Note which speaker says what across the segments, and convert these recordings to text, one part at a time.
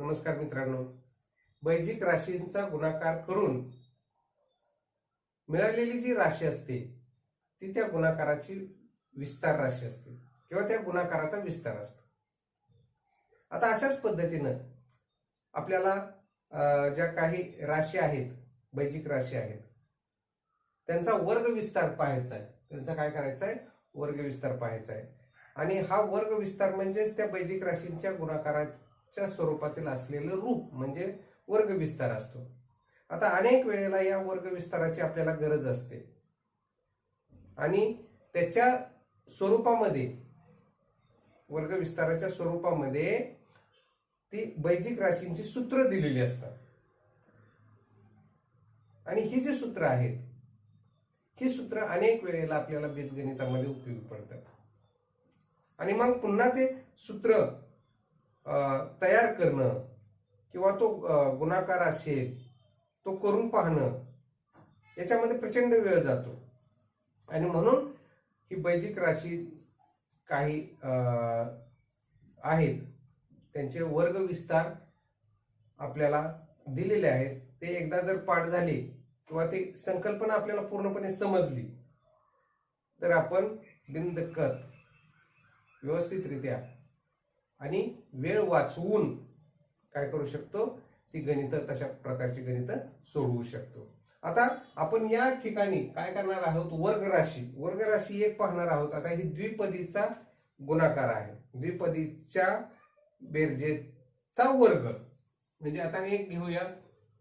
Speaker 1: नमस्कार मित्रांनो. बैजिक राशींचा गुणाकार करून मिळालेली जी राशी असते ती त्या गुणाकाराची विस्तार राशी असते किंवा त्या गुणाकाराचा विस्तार असतो. आता अशाच पद्धतीनं आपल्याला ज्या काही राशी आहेत बैजिक राशी आहेत त्यांचा वर्ग विस्तार पाहायचा आहे. त्यांचा काय करायचा आहे? वर्ग विस्तार पाहायचा आहे. आणि हा वर्ग विस्तार म्हणजेच त्या बैजिक राशींच्या च्या स्वरूपातील असलेलं रूप म्हणजे वर्ग विस्तार असतो. आता अनेक वेळेला या वर्ग विस्ताराची आपल्याला गरज असते. आणि त्याच्या स्वरूपामध्ये वर्ग विस्ताराच्या स्वरूपामध्ये ती बैजिक राशींची सूत्र दिलेली असतात. आणि ही जी सूत्र आहेत ही सूत्र अनेक वेळेला आपल्याला बीजगणितामध्ये उपयोगी पडतात. आणि मग पुन्हा ते सूत्र तयार करणं किंवा तो गुणाकार असेल तो करून पाहणं याच्यामध्ये प्रचंड वेळ जातो. आणि म्हणून ही बैजिक राशी काही आहेत त्यांचे वर्ग विस्तार आपल्याला दिलेले आहेत. ते एकदा जर पाठ झाले किंवा ते संकल्पना आपल्याला पूर्णपणे समजली तर आपण बिनदक्कत व्यवस्थितरित्या आणि वेळ वाचवून काय करू शकतो? ती गणितं तशा प्रकारची गणितं सोडवू शकतो. आता आपण या ठिकाणी काय करणार आहोत? वर्ग राशी वर्ग राशी एक पाहणार आहोत. आता ही द्विपदीचा गुणाकार आहे. द्विपदीच्या बेरजेचा वर्ग. म्हणजे आता एक घेऊया.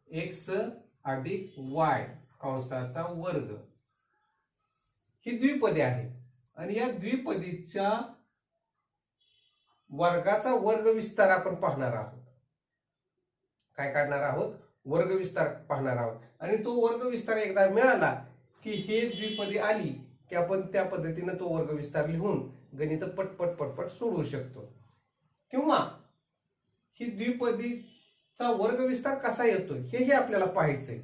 Speaker 1: एक्स अधिक वाय कंसाचा वर्ग. ही द्विपदी आहे. आणि या द्विपदीच्या वर्गाचा वर्ग विस्तार आपण पाहणार आहोत. काय काढणार आहोत? वर्ग विस्तार पाहणार आहोत. आणि तो वर्ग विस्तार एकदा मिळाला की हे द्विपदी आली की आपण त्या पद्धतीनं तो वर्ग विस्तार लिहून गणित पटपट पटपट सोडवू शकतो. किंवा ही द्विपदीचा वर्ग विस्तार कसा येतो हेही आपल्याला पाहायचंय.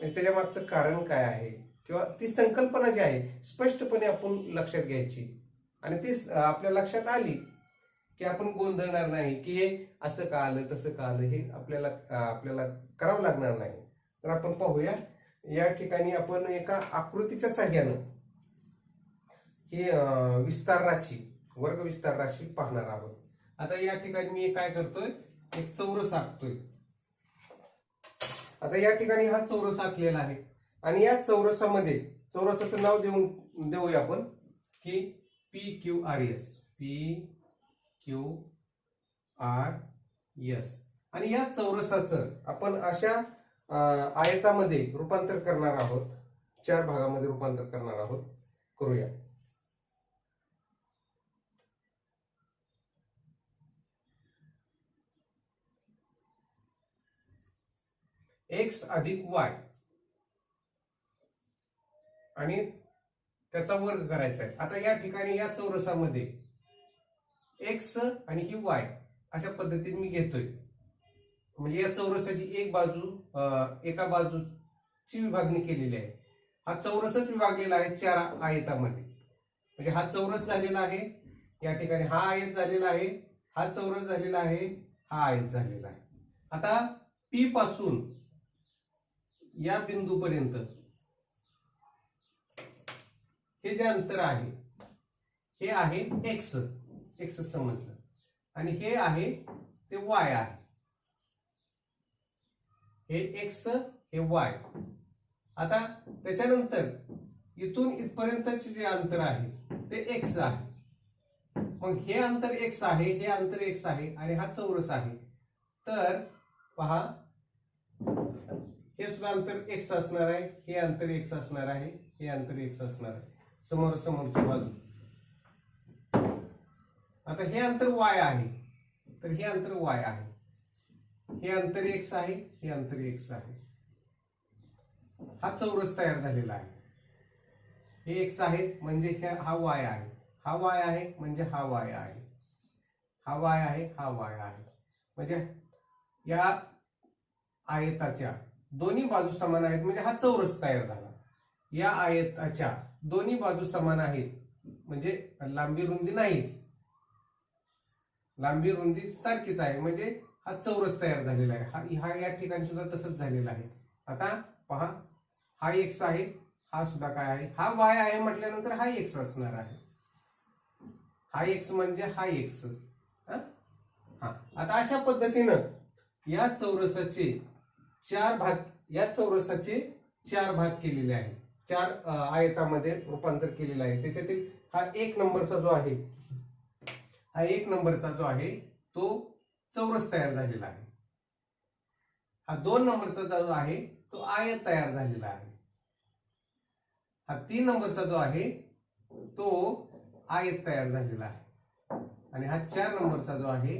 Speaker 1: म्हणजे त्याच्या मागचं कारण काय आहे? किंवा ती संकल्पना जी आहे स्पष्टपणे आपण लक्षात घ्यायची. आणि तीच आपल्या लक्षात आली की आपण गोंधळणार नाही की हे असं का आलं तसं का आलं हे आपल्याला आपल्याला करावं लागणार नाही. तर आपण पाहूया या ठिकाणी आपण एका आकृतीच्या साह्यानं हे विस्तार राशी वर्ग विस्तार राशी पाहणार आहोत. आता या ठिकाणी मी काय करतोय एक चौरस आखतोय. आता या ठिकाणी हा चौरस आखलेला आहे. आणि या चौरसामध्ये चौरसाचं नाव देऊन देऊया आपण की P Q R S P Q R S आणि या चौरसाचं आपण अशा आयतामध्ये रूपांतर करणार आहोत. चार भागामध्ये रूपांतर करणार आहोत. करूया. एक्स अधिक वाय आणि त्याचा वर्ग करायचा आहे. आता या ठिकाणी या चौरसामध्ये एक्स आणि ही वाय अशा पद्धतीने मी घेतोय. म्हणजे या चौरसाची एक बाजू एका बाजूची विभागणी केलेली आहे. हा चौरसच विभागलेला आहे चार आयतामध्ये. म्हणजे हा चौरस झालेला आहे या ठिकाणी हा आयत झालेला आहे हा चौरस झालेला आहे हा आयत झालेला आहे. आता पी पासून या बिंदूपर्यंत हे जे अंतर आहे हे आहे एक्स एक्स समजलं. आणि हे आहे ते वाय आहे. हे एक्स हे वाय आता त्याच्यानंतर इथून इथपर्यंतचे जे अंतर आहे ते एक्स आहे. मग हे अंतर एक्स आहे हे अंतर एक्स आहे आणि हा चौरस आहे. तर पहा हे सुद्धा अंतर एक्स असणार आहे हे अंतर एक्स असणार आहे हे अंतर एक्स असणार आहे. समोर समोरची बाजू. आता हे अंतर वाय आहे. तर हे अंतर वाय आहे. हे अंतर एक्स आहे हे अंतर एक्स आहे. हा चौरस तयार झालेला आहे. हे एक्स आहे म्हणजे हे- हा वाय आहे. हा वाय आहे म्हणजे हा वाय आहे. हा वाय आहे हा वाय आहे. म्हणजे या आयताच्या दोन्ही बाजू समान आहेत म्हणजे हा चौरस तयार झाला. या आयताच्या दोन्ही बाजू समान आहेत. म्हणजे लांबी रुंदी नाहीच. लांबी रुंदी सारखीच आहे. म्हणजे हा चौरस तयार झालेला आहे. हा या ठिकाणी सुद्धा तसंच झालेला आहे. आता पहा. हा एक्स आहे. हा सुद्धा काय आहे? हा वाय आहे म्हटल्यानंतर हा एक्स असणार आहे. हा एक्स म्हणजे हा एक्स हा? आता अशा पद्धतीनं या चौरसाचे चार भाग या चौरसाचे चार भाग केलेले आहे चार आयतामध्ये रूपांतर केलेलं आहे. त्याच्यातील हा एक नंबरचा जो आहे हा एक नंबरचा जो आहे तो चौरस तयार झालेला आहे. हा दोन नंबरचा जो आहे तो आयत तयार झालेला आहे. हा तीन नंबरचा जो आहे तो आयत तयार झालेला आहे. आणि हा चार नंबरचा जो आहे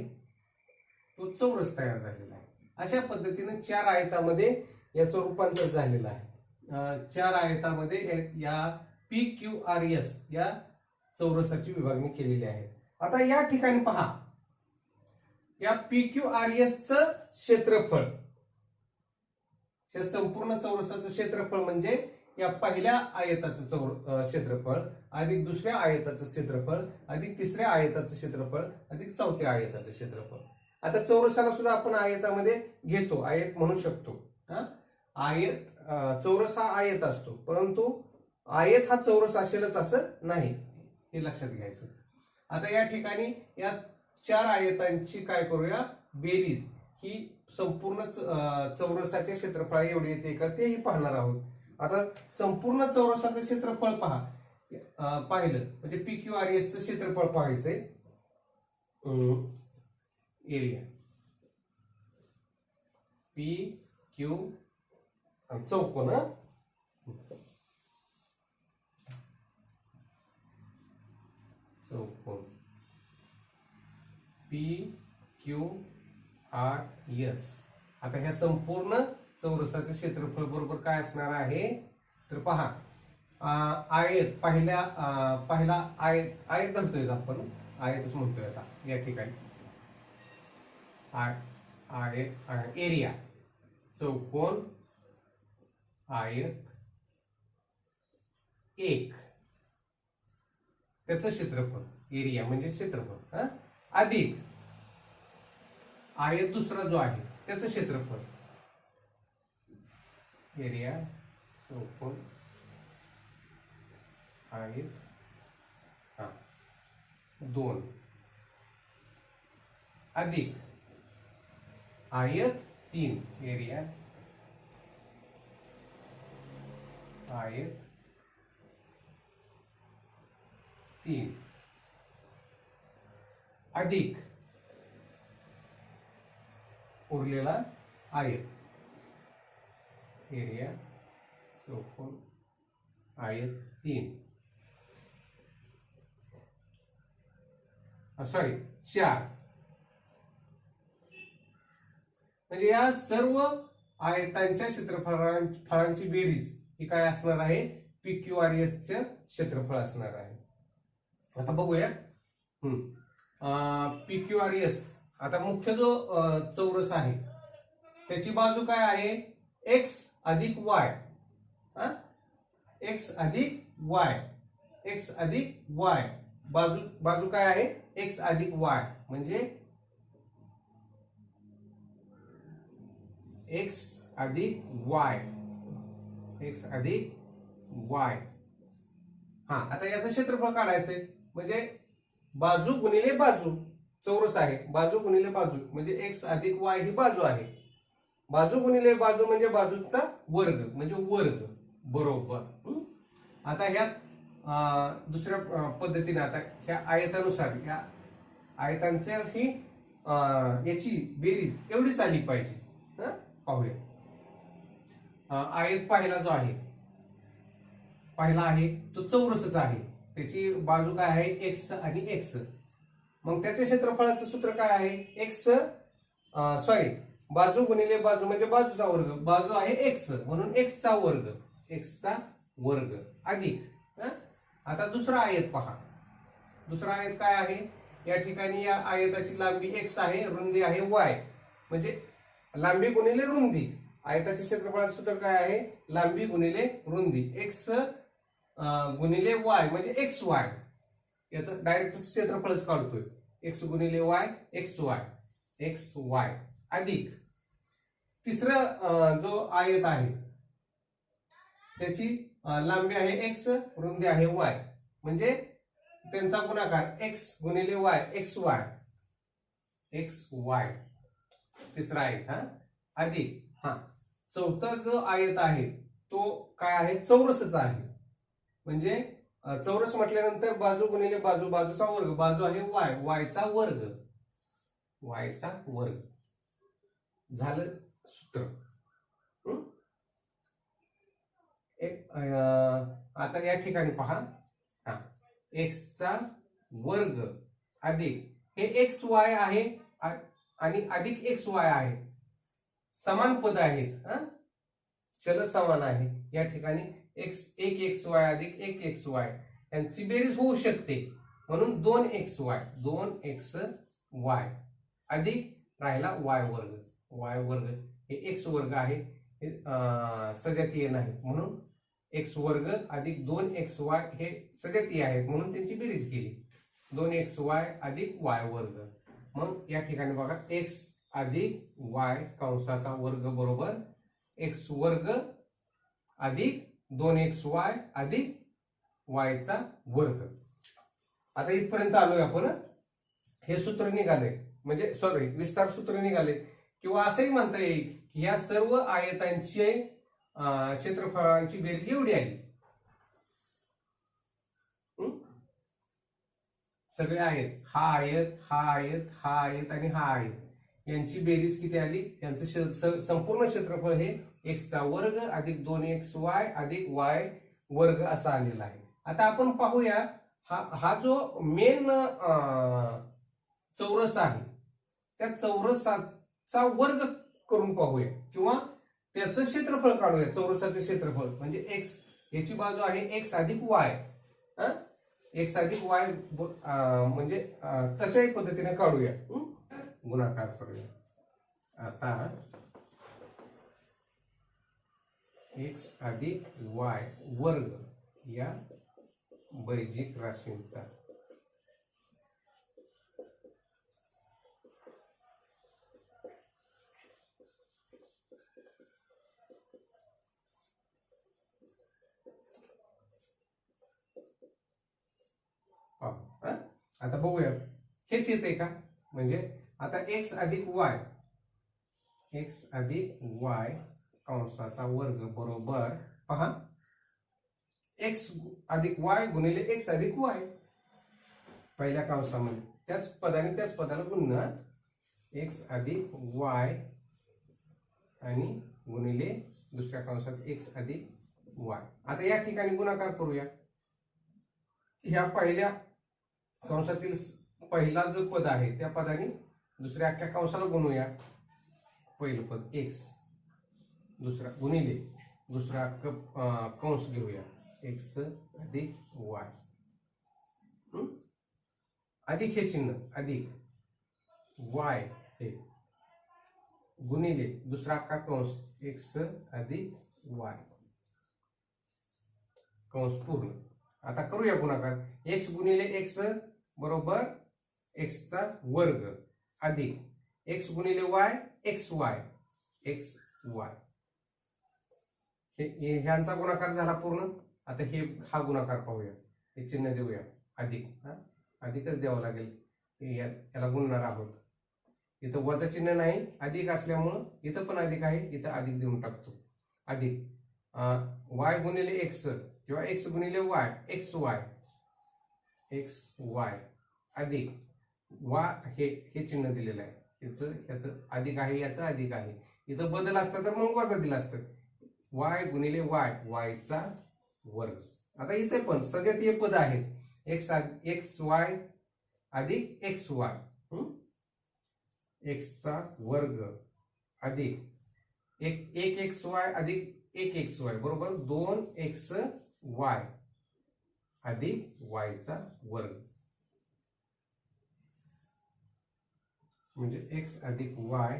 Speaker 1: तो चौरस तयार झालेला आहे. अशा पद्धतीने चार आयतामध्ये याचं रूपांतर झालेलं आहे. चार आयतामध्ये या- पी क्यू आर एस या चौरसाची विभागणी केलेली आहे. आता या ठिकाणी पहा. या पी क्यू आर एस च क्षेत्रफळ. हे संपूर्ण चौरसाचं क्षेत्रफळ म्हणजे या पहिल्या आयताचं चौर क्षेत्रफळ अधिक दुसऱ्या आयताचं क्षेत्रफळ अधिक तिसऱ्या आयताचं क्षेत्रफळ अधिक चौथ्या आयताचं क्षेत्रफळ. आता चौरसाला सुद्धा आपण आयतामध्ये घेतो आयत म्हणू शकतो. हा? आयत चौरस हा आयत असतो. परंतु आयत हा चौरस असेलच असं नाही. हे लक्षात घ्यायचं. आता या ठिकाणी या चार आयतांची काय करूया? बेरीज. ही संपूर्ण च- अं, चौरसाच्या क्षेत्रफळा एवढी येते का? तेही पाहणार आहोत. आता संपूर्ण चौरसाचं क्षेत्रफळ पहा. पाहिलं. म्हणजे पी क्यू आर एसचं क्षेत्रफळ पाहायचंय. एरिया पी क्यू चौकोन चौकोन पी क्यू आर एस आता ह्या संपूर्ण चौरसाचं क्षेत्रफळ बरोबर काय असणार आहे? तर पहा. आयत. पहिल्या पहिला आयत आयत धरतोय आपण. आयतच म्हणतोय आता. या ठिकाणी. आय आयत एरिया चौकोन. आयत एक. त्याचं क्षेत्रफळ एरिया म्हणजे क्षेत्रफळ अधिक. आयत दुसरा जो आहे त्याचं क्षेत्रफळ. एरिया चौकोन. आयत हा. दोन. अधिक. आयत तीन. एरिया. आहेत तीन. अधिक. उरलेला आयत एरिया चौकोन आयत तीन. सॉरी चार. म्हणजे या सर्व आयतांच्या क्षेत्रफळां फळांची बेरीज. ही काय असणार आहे? पी क्यू आर एस क्षेत्रफळ असणार आहे. आता बघूया. पी क्यू आर एस आता मुख्य जो चौरस आहे त्याची बाजू काय आहे? एक्स अधिक वाय एक्स अधिक वाय एक्स अधिक वाय बाजू बाजू काय आहे? एक्स अधिक वाय म्हणजे एक्स अधिक वाय एक्स अधिक वाय हा आता याचं क्षेत्रफळ काढायचंय. म्हणजे बाजू गुणिले बाजू चौरस आहे. बाजू गुणिले बाजू म्हणजे एक्स अधिक वाय ही बाजू आहे. बाजू गुणिले बाजू म्हणजे बाजूचा वर्ग म्हणजे वर्ग. बरोबर. आता ह्या दुसऱ्या पद्धतीने आता ह्या आयतानुसार ह्या आयतांच्या ही याची बेरीज एवढीच आली पाहिजे. हं? पाहूया. आयत पहिला जो आहे पहिला आहे तो चौरसचा आहे. त्याची बाजू काय आहे? एक्स आणि एक्स मग त्याच्या क्षेत्रफळाचं सूत्र काय आहे? एक्स सॉरी बाजू गुणिले बाजू म्हणजे बाजूचा वर्ग. बाजू आहे एक्स म्हणून एक्सचा वर्ग. एक्सचा वर्ग. अधिक. आता दुसरा आयत पहा. दुसरा आयत काय आहे? या ठिकाणी या आयताची लांबी एक्स आहे रुंदी आहे वाय म्हणजे लांबी गुणिले रुंदी. आयताच्या क्षेत्रफळाचं सूत्र काय आहे? लांबी गुणिले रुंदी. एक्स गुणिले वाय म्हणजे एक्स वाय याचं डायरेक्ट क्षेत्रफळच काढतोय. एक्स गुणिले Y X Y X Y अधिक. तिसरं जो आयत आहे त्याची लांबी आहे एक्स रुंदी आहे वाय म्हणजे त्यांचा गुणाकार एक्स गुणिले Y X Y X Y तिसरा आयत हा. अधिक हा. चौथा जो आयत आहे तो काय आहे? चौरसचा आहे. म्हणजे चौरस म्हटल्यानंतर बाजू गुणिले बाजू बाजूचा वर्ग. बाजू आहे वाय. वायचा वर्ग. वायचा वर्ग. झालं सूत्र. एक आता या ठिकाणी पहा. हा. एक्सचा वर्ग अधिक. हे एक्स वाय आहे आ- आणि अधिक एक्स वाय आहे. समान पद आहेत हा? चल समान आहे. या ठिकाणी एक्स एक एक्स वाय अधिक एक एक्स वाय. यांची बेरीज होऊ शकते. म्हणून दोन एक्स वाय दोन एक्स वाय अधिक राहिला वाय वर्ग. वाय वर्ग हे एक्स वर्ग आहे हे सजातीय नाही म्हणून एक्स वर्ग अधिक दोन एक्स वाय हे सजातीय आहेत. म्हणून त्यांची बेरीज केली दोन एक्स वाय अधिक वाय वर्ग. मग या ठिकाणी बघा एक्स अधिक वाय कंसाचा वर्ग बरोबर एक्स वर्ग अधिक दोन एक्स वाय अधिक वायचा वर्ग. आता इथपर्यंत आलोय आपण. हे सूत्र निघाले. म्हणजे सॉरी विस्तार सूत्र निघाले. किंवा असंही म्हणता येईल की या सर्व आयतांचे क्षेत्रफळांची बेरीज एवढी आली सगळे आहेत. हा आयत हा आयत हा आयत आणि हा आयत. यांची बेरीज किती आली? यांचं स- संपूर्ण क्षेत्रफळ हे एक्सचा वर्ग अधिक दोन एक्स वाय अधिक वाय वर्ग असा आलेला आहे. आता आपण पाहूया हा हा जो मेन चौरस आहे त्या चौरसाचा वर्ग करून पाहूया किंवा त्याचं क्षेत्रफळ काढूया चौरसाचं क्षेत्रफळ. म्हणजे एक्स याची बाजू आहे एक्स अधिक वाय एक्स अधिक वाय म्हणजे तशाही पद्धतीने काढूया. गुणाकार करूया. आता एक्स अधिक वाय वर्ग या बैजिक राशींचा. आता बघूया. हेच येते का? म्हणजे आता एक्स अधिक वाय एक्स अधिक वाय कंसाचा वर्ग बरोबर पहा. एक्स अधिक वाय गुणिले एक्स अधिक वाय पहिल्या कंसामध्ये. त्याच पदाने त्याच पदाला गुणणार एक्स अधिक वाय आणि गुणिले दुसऱ्या कंसात एक्स अधिक वाय आता या ठिकाणी गुणाकार करूया. ह्या पहिल्या कंसातील पहिला जो पद आहे त्या पदाने दुसऱ्या अख्ख्या कंसाला गुणूया. पहिलं पद एक्स दुसरा गुणिले दुसरा क- कंस घेऊया. एक्स अधिक वाय अधिक हे चिन्ह अधिक वाय हे. गुणिले दुसरा अख्खा कंस एक्स अधिक वाय कंस पूर्ण. आता करूया गुणाकार. एक्स गुणिले एक्स बरोबर एक्सचा वर्ग. अधिक एक्स गुणिले Y X Y X Y हे हे- ह्यांचा गुणाकार झाला पूर्ण. आता हे हा गुणाकार पाहूया. हे चिन्ह देऊया. अधिक हा? अधिकच द्यावं लागेल. या- याला गुणणार आहोत. इथं वजा चिन्ह नाही. अधिक असल्यामुळं इथं पण अधिक आहे. इथं अधिक देऊन टाकतो. अधिक. वाय गुणिले एक्स किंवा एक्स गुणिले Y X Y X Y अधिक. वा हे हे चिन्ह दिलेलं आहे. याचं ह्याचं अधिक आहे याचं अधिक आहे. इथं बदल असता तर मग वजा दिला असतं. वाय गुणिले वाय वायचा वर्ग. आता इथे पण सजातीय पद आहेत. एक्स एक्स वाय अधिक एक्स वाय एक्सचा वर्ग अधिक एक एक एक्स वाय अधिक एक एक्स वाय बरोबर? दोन एक्स वाय अधिक वायचा वर्ग. म्हणजे एक्स अधिक वाय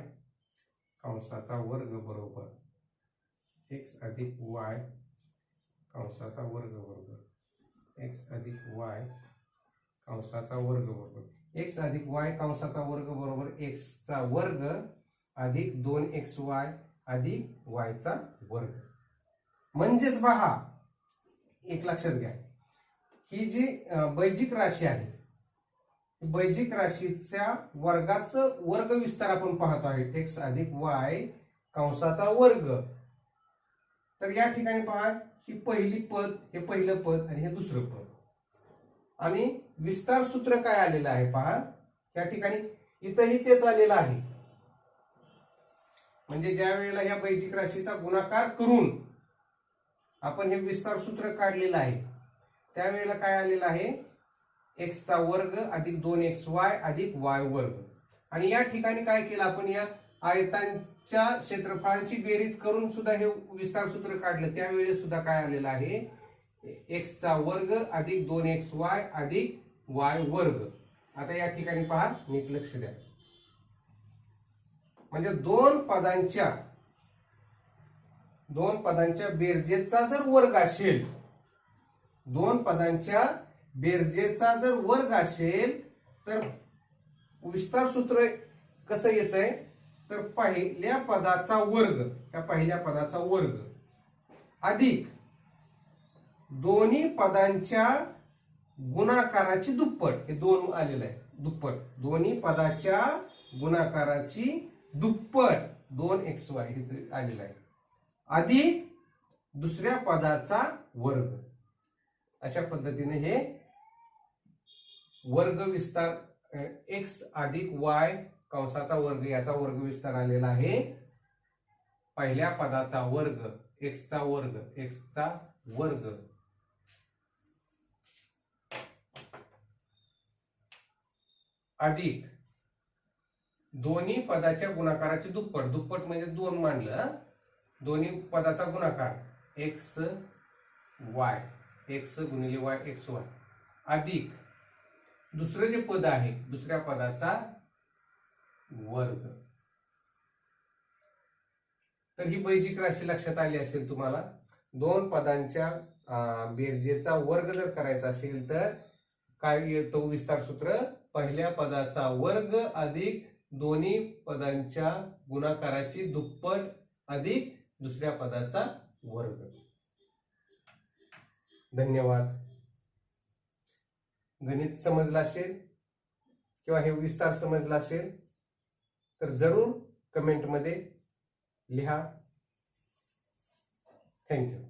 Speaker 1: कंसाचा वर्ग बरोबर. एक्स अधिक वाय कंसाचा वर्ग बरोबर. एक्स अधिक वाय कंसाचा वर्ग बरोबर. एक्स अधिक वाय कंसाचा वर्ग बरोबर. एक्सचा वर्ग अधिक दोन एक्स वाय अधिक वायचा वर्ग. म्हणजेच पहा एक लक्षात घ्या. ही जी बैजिक राशी आहे बैजिक राशीच्या वर्गाचं वर्ग विस्तार आपण पाहतो आहे एक्स अधिक वाय कंसाचा वर्ग. तर या ठिकाणी पहा ही पहिली पद हे पहिलं पद आणि हे दुसरं पद. आणि विस्तार सूत्र काय आलेलं आहे पहा? या ठिकाणी इथंही तेच आलेलं आहे. म्हणजे ज्या वेळेला या बैजिक राशीचा गुणाकार करून आपण हे विस्तार सूत्र काढलेलं आहे त्यावेळेला काय आलेलं आहे? एक्सचा वर्ग अधिक दोन एक्स वाय अधिक वाय वर्ग. आणि या ठिकाणी काय केलं आपण? या आयतांच्या क्षेत्रफळांची बेरीज करून सुद्धा हे विस्तार सूत्र काढलं. त्यावेळी सुद्धा काय आलेलं आहे? एक्सचा वर्ग अधिक दोन एक्स वाय अधिक वाय वर्ग. आता या ठिकाणी पहा नीट लक्ष द्या. म्हणजे दोन पदांच्या दोन पदांच्या बेरजेचा जर वर्ग असेल दोन पदांच्या बेरजेचा जर वर्ग असेल तर विस्तार सूत्र कसं येत आहे तर पहिल्या पदाचा वर्ग त्या पहिल्या पदाचा वर्ग. अधिक दोन्ही पदांच्या गुणाकाराची दुप्पट. हे दोन आलेलं आहे दुप्पट. दोन्ही पदाच्या गुणाकाराची दुप्पट. दोन एक्स वाय हे आलेलं आहे. अधिक दुसऱ्या पदाचा वर्ग. अशा पद्धतीने हे वर्ग विस्तार एक्स अधिक वाय कंसाचा वर्ग याचा वर्ग विस्तार आलेला आहे. पहिल्या पदाचा वर्ग एक्सचा वर्ग एक्सचा वर्ग. अधिक. दोन्ही पदाच्या गुणाकाराची दुप्पट दुप्पट म्हणजे दोन मांडलं दोन्ही पदाचा गुणाकार एक्स वाय एक्स गुणिले वाय एक्स वाय अधिक. दुसरं जे पद आहे दुसऱ्या पदाचा वर्ग. तर ही बैजिक राशी लक्षात आली असेल तुम्हाला? दोन पदांच्या बेरजेचा वर्ग जर करायचा असेल तर काय येतो? विस्तार सूत्र पहिल्या पदाचा वर्ग अधिक दोन्ही पदांच्या गुणाकाराची दुप्पट अधिक दुसऱ्या पदाचा वर्ग. धन्यवाद. गणित समजलं असेल किंवा हे विस्तार समजला असेल तर जरूर कमेंटमध्ये लिहा. थँक्यू